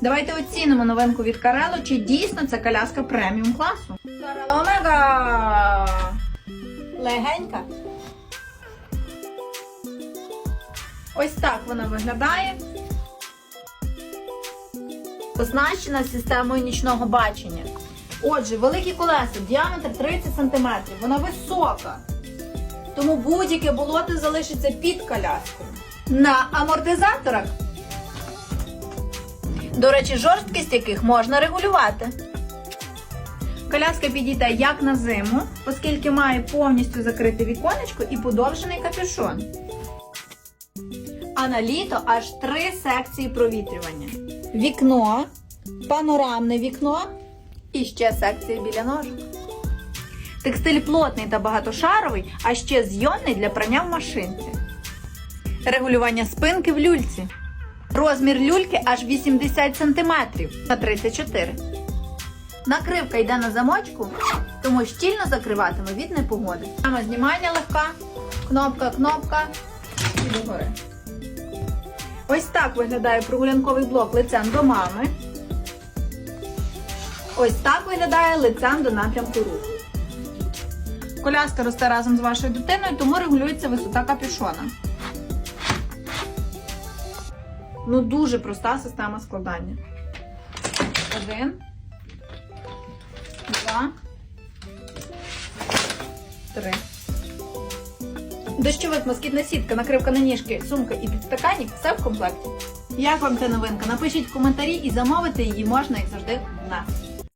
Давайте оцінимо новинку від Карело, чи дійсно це коляска преміум класу. Карело Мега! Легенька. Ось так вона виглядає. Оснащена системою нічного бачення. Отже, великі колеса, діаметр 30 см, вона висока. Тому будь-яке болото залишиться під коляскою. На амортизаторах. До речі, жорсткість яких можна регулювати. Коляска підійде як на зиму, оскільки має повністю закрите віконечко і подовжений капюшон. А на літо аж три секції провітрювання: вікно, панорамне вікно і ще секція біля ножок. Текстиль плотний та багатошаровий, а ще зйомний для прання в машинці. Регулювання спинки в люльці. Розмір люльки аж 80 см на 34 Накривка йде на замочку, тому щільно закриватиме від непогоди. Саме знімання легка, кнопка, кнопка і догори. Ось так виглядає прогулянковий блок лицем до мами. Ось так виглядає лицем до напрямку руху. Коляска росте разом з вашою дитиною, тому регулюється висота капюшона. Ну, дуже проста система складання. Один. Два. Три. Дощовик, москітна сітка, накривка на ніжки, сумка і підстаканник все в комплекті. Як вам ця новинка? Напишіть в коментарі і замовити її можна, як завжди, в нас.